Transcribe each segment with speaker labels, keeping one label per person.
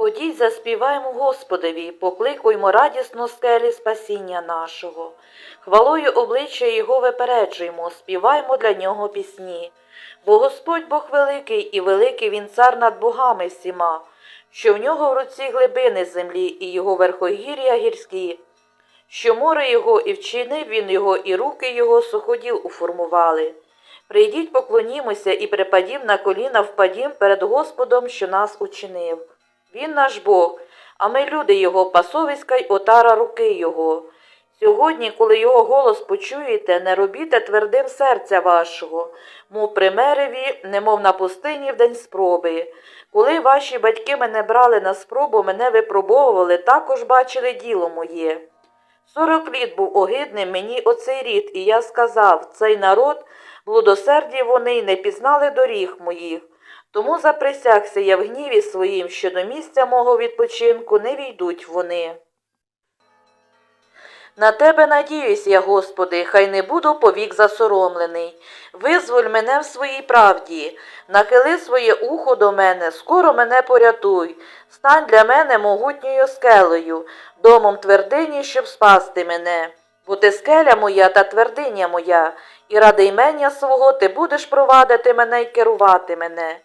Speaker 1: Ходіть, заспіваймо Господові, покликуймо радісно скелі спасіння нашого. Хвалою обличчя Його випереджуємо, співаймо для нього пісні. Бо Господь Бог великий і великий Він цар над богами всіма, що в нього в руці глибини землі і його верхогір'я гірські, що море його і вчинив він його, і руки його суходіл уформували. Прийдіть, поклонімося і припадім на коліна впадім перед Господом, що нас учинив. Він наш Бог, а ми люди Його, пасовиська й отара руки Його. Сьогодні, коли його голос почуєте, не робіте твердим серця вашого, мов при мереві, немов на пустині в день спроби. Коли ваші батьки мене брали на спробу, мене випробовували, також бачили діло моє. Сорок літ був огидним мені оцей рід, і я сказав цей народ, блудосерді вони не пізнали доріг моїх. Тому заприсягся я в гніві своїм, що до місця мого відпочинку не війдуть вони. На тебе надіюсь я, Господи, хай не буду повік засоромлений. Визволь мене в своїй правді, нахили своє ухо до мене, скоро мене порятуй. Стань для мене могутньою скелею, домом твердині, щоб спасти мене. Бо ти скеля моя та твердиня моя, і ради імення свого ти будеш провадити мене й керувати мене.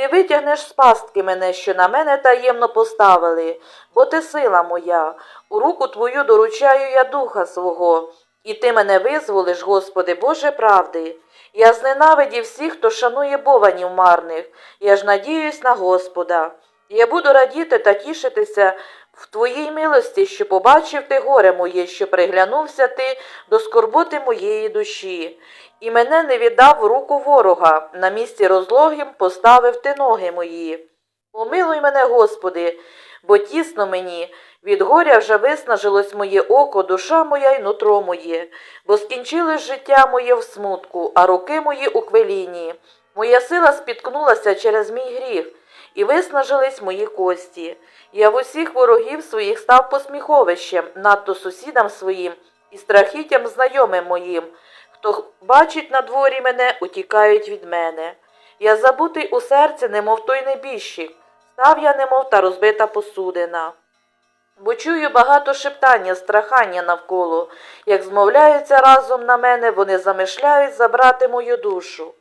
Speaker 1: Ти витягнеш з пастки мене, що на мене таємно поставили, бо ти сила моя, у руку твою доручаю я духа свого, і ти мене визволиш, Господи, Боже правди. Я зненавидів всіх, хто шанує бованів марних, я ж надіюсь на Господа. Я буду радіти та тішитися в Твоїй милості, що побачив ти горе моє, що приглянувся ти до скорботи моєї душі, і мене не віддав руку ворога, на місці розлогим поставив ти ноги мої. Помилуй мене, Господи, бо тісно мені, від горя вже виснажилось моє око, душа моя й нутро моє, бо скінчилось життя моє в смутку, а руки мої у квеліні. Моя сила спіткнулася через мій гріх, і виснажились мої кості. Я в усіх ворогів своїх став посміховищем, надто сусідам своїм і страхіттям знайомим моїм. Хто бачить на дворі мене, утікають від мене. Я забутий у серці, немов той небіжчик, став я, немов та розбита посудина. Бо чую багато шептання, страхання навколо, як змовляються разом на мене, вони замишляють забрати мою душу.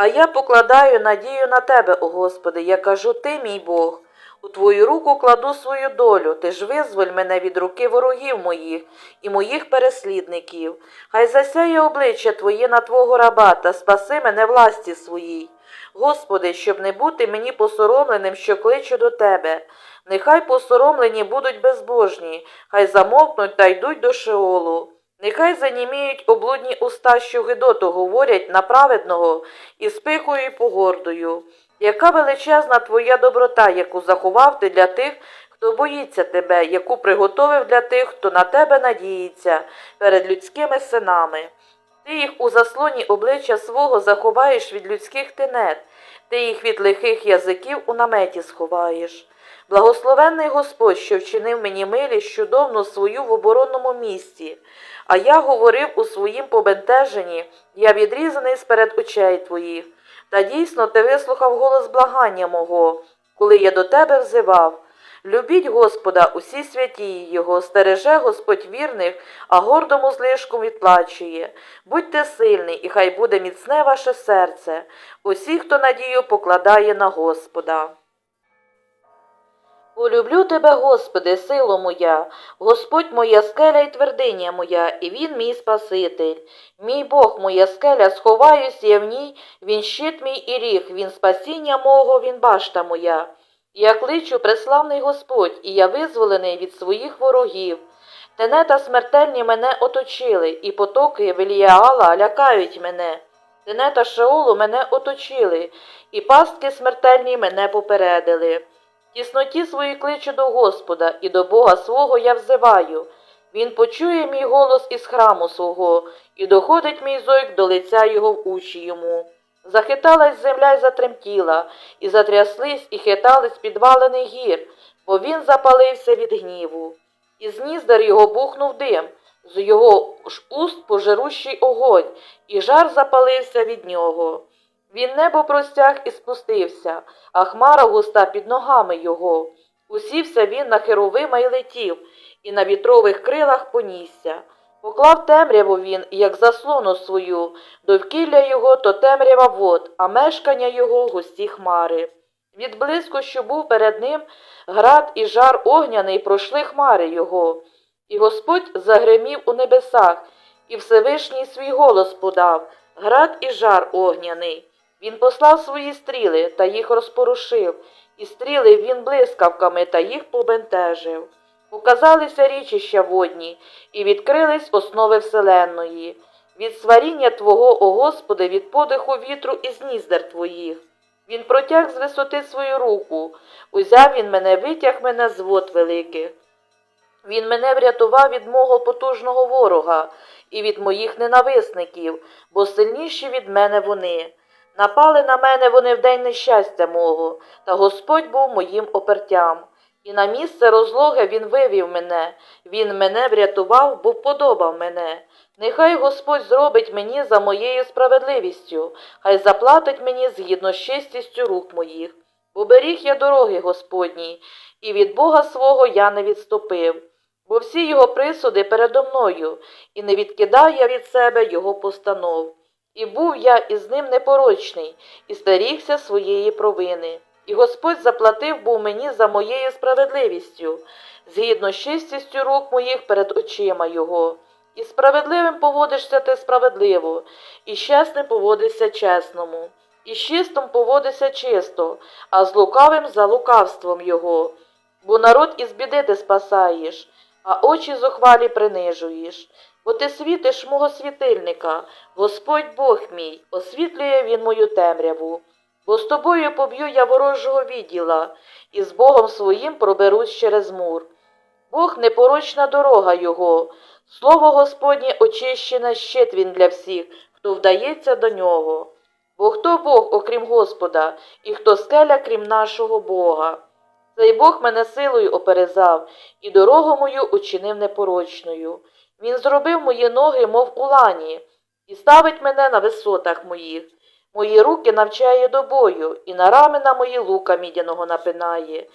Speaker 1: А я покладаю надію на тебе, о Господи, я кажу, ти, мій Бог. У твою руку кладу свою долю, ти ж визволь мене від руки ворогів моїх і моїх переслідників. Хай засяє обличчя Твоє на Твого раба та спаси мене власті своїй. Господи, щоб не бути мені посоромленим, що кличу до Тебе. Нехай посоромлені будуть безбожні, хай замовкнуть та йдуть до Шеолу. Нехай заніміють облудні уста, що гидоту говорять на праведного і спихою і погордою. Яка величезна твоя доброта, яку заховав ти для тих, хто боїться тебе, яку приготовив для тих, хто на тебе надіється перед людськими синами. Ти їх у заслоні обличчя свого заховаєш від людських тенет, ти їх від лихих язиків у наметі сховаєш. Благословенний Господь, що вчинив мені милість чудовну свою в оборонному місці, а я говорив у своїм побентеженні, я відрізаний сперед очей твоїх. Та дійсно ти вислухав голос благання мого, коли я до тебе взивав. Любіть Господа, усі святі Його, стереже Господь вірних, а гордому злишком відплачує. Будьте сильні, і хай буде міцне ваше серце, усі, хто надію покладає на Господа. Полюблю тебе, Господи, сило моя, Господь моя скеля й твердиня моя, і Він мій Спаситель. Мій Бог, моя скеля, сховаюсь я в ній, Він щит мій і ріг, Він спасіння мого, Він башта моя. Я кличу преславний Господь, і я визволений від своїх ворогів. Тенета смертельні мене оточили, і потоки Веліаала лякають мене. Тенета Шеолу мене оточили, і пастки смертельні мене попередили. Тісноті свої кличу до Господа, і до Бога свого я взиваю. Він почує мій голос із храму свого, і доходить мій зойк до лиця його в очі йому. Захиталась земля й затремтіла, і затряслись, і хитались підвалений гір, бо він запалився від гніву. Із ніздар його бухнув дим, з його ж уст пожирущий огонь, і жар запалився від нього. Він небо простяг і спустився, а хмара густа під ногами його. Усівся він на херовима й летів, і на вітрових крилах понісся. Поклав темряву він, як заслону свою, довкілля його то темрява вод, а мешкання його густі хмари. Від блиску, що був перед ним, град і жар огняний пройшли хмари його. І Господь загремів у небесах, і Всевишній свій голос подав, град і жар огняний. Він послав свої стріли та їх розпорушив, і стріли він блискавками та їх побентежив. Показалися річища водні, і відкрились основи вселенної. Від сваріння Твого, о Господи, від подиху вітру і зніздер Твоїх. Він протяг з висоти свою руку, узяв він мене, витяг мене з вод великих. Він мене врятував від мого потужного ворога і від моїх ненависників, бо сильніші від мене вони. Напали на мене вони в день нещастя мого, та Господь був моїм опертям. І на місце розлоги він вивів мене, він мене врятував, бо вподобав мене. Нехай Господь зробить мені за моєю справедливістю, хай заплатить мені згідно з чистістю рук моїх. Бо беріг я дороги Господні, і від Бога свого я не відступив, бо всі його присуди передо мною, і не відкидав я від себе його постанов. І був я із ним непорочний, і стерігся своєї провини. І Господь заплатив був мені за моєю справедливістю, згідно з чистістю рук моїх перед очима Його. І справедливим поводишся ти справедливо, і з чесним поводишся чесному, і з чистом поводишся чисто, а з лукавим за лукавством Його. Бо народ із біди ти спасаєш, а очі зухвалі принижуєш. Бо ти світиш мого світильника, Господь Бог мій, освітлює він мою темряву. Бо з тобою поб'ю я ворожого відділа, і з Богом своїм проберусь через мур. Бог непорочна дорога його, слово Господнє очищене щит він для всіх, хто вдається до нього. Бо хто Бог, окрім Господа, і хто скеля, крім нашого Бога? Цей Бог мене силою оперезав, і дорогу мою учинив непорочною. Він зробив мої ноги, мов у лані, і ставить мене на висотах моїх. Мої руки навчає до бою, і на рамена мої лука мідяного напинає.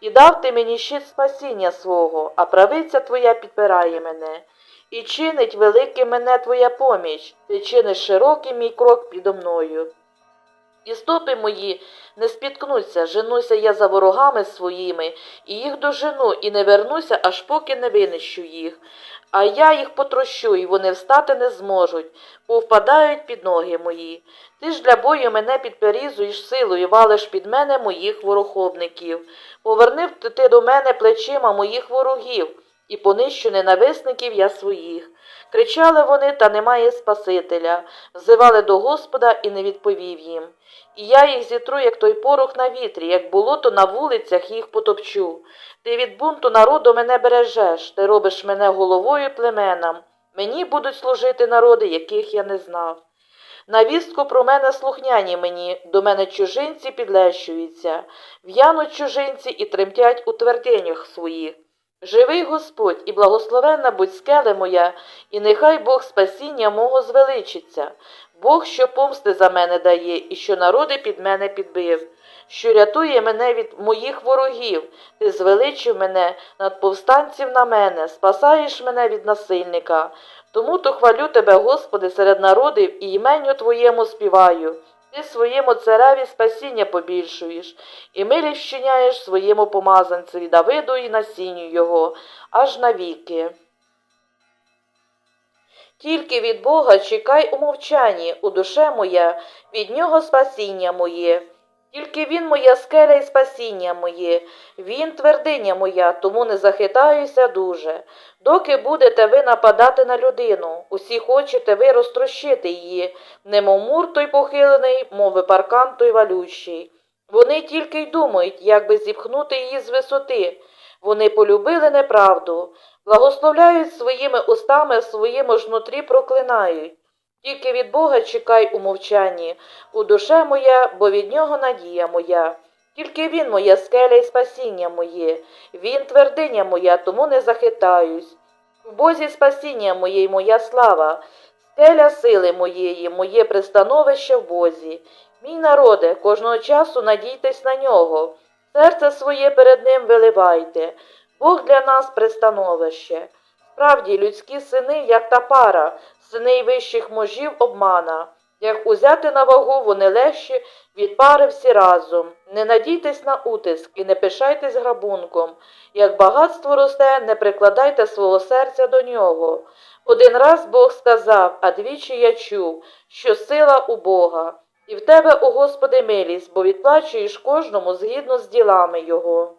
Speaker 1: І дав ти мені щит спасіння свого, а правиця твоя підпирає мене. І чинить великим мене твоя поміч, ти чиниш широкий мій крок підо мною. І стопи мої не спіткнуться, женуся я за ворогами своїми, і їх дожену, і не вернуся, аж поки не винищу їх. А я їх потрощу, і вони встати не зможуть, бо впадають під ноги мої. Ти ж для бою мене підперізуєш силою, валиш під мене моїх ворохобників. Повернив ти до мене плечима моїх ворогів, і понищу ненависників я своїх. Кричали вони, та немає Спасителя, взивали до Господа і не відповів їм. І я їх зітру, як той порох на вітрі, як болото на вулицях їх потопчу. Ти від бунту народу мене бережеш, ти робиш мене головою племенам. Мені будуть служити народи, яких я не знав. На вістку про мене слухняні мені, до мене чужинці підлещуються, в'януть чужинці і тремтять у твердинях своїх. Живий Господь і благословенна будь скеле моя, і нехай Бог спасіння мого звеличиться, Бог, що помсти за мене дає, і що народи під мене підбив, що рятує мене від моїх ворогів, ти звеличив мене над повстанців на мене, спасаєш мене від насильника. Тому то хвалю тебе, Господи, серед народів і іменню Твоєму співаю. Ти своєму цареві спасіння побільшуєш, і милість вчиняєш своєму помазанцеві Давиду і насінню його, аж навіки. Тільки від Бога чекай у мовчанні, у душе моя, від нього спасіння моє. Тільки він моя скеля і спасіння моє, він твердиня моя, тому не захитаюся дуже. Доки будете ви нападати на людину, усі хочете ви розтрощити її, немов мур той похилений, мови паркан той валющий. Вони тільки й думають, як би зіпхнути її з висоти. Вони полюбили неправду, благословляють своїми устами, в своєму ж нутрі проклинають. Тільки від Бога чекай у мовчанні, у душе моя, бо від нього надія моя. Тільки він моя скеля і спасіння моє, він твердиня моя, тому не захитаюсь. В Бозі спасіння моє й моя слава, скеля сили моєї, моє пристановище в Бозі. Мій народе, кожного часу надійтесь на нього. Серце своє перед ним виливайте, Бог для нас пристановище. Справді, людські сини, як та пара, й можів обмана. Як узяти на вагу, вони легші від пари всі разом. Не надійтесь на утиск і не пишайтесь грабунком. Як багатство росте, не прикладайте свого серця до нього. Один раз Бог сказав, а двічі я чув, що сила у Бога. І в тебе, о Господи, милість, бо відплачуєш кожному згідно з ділами Його.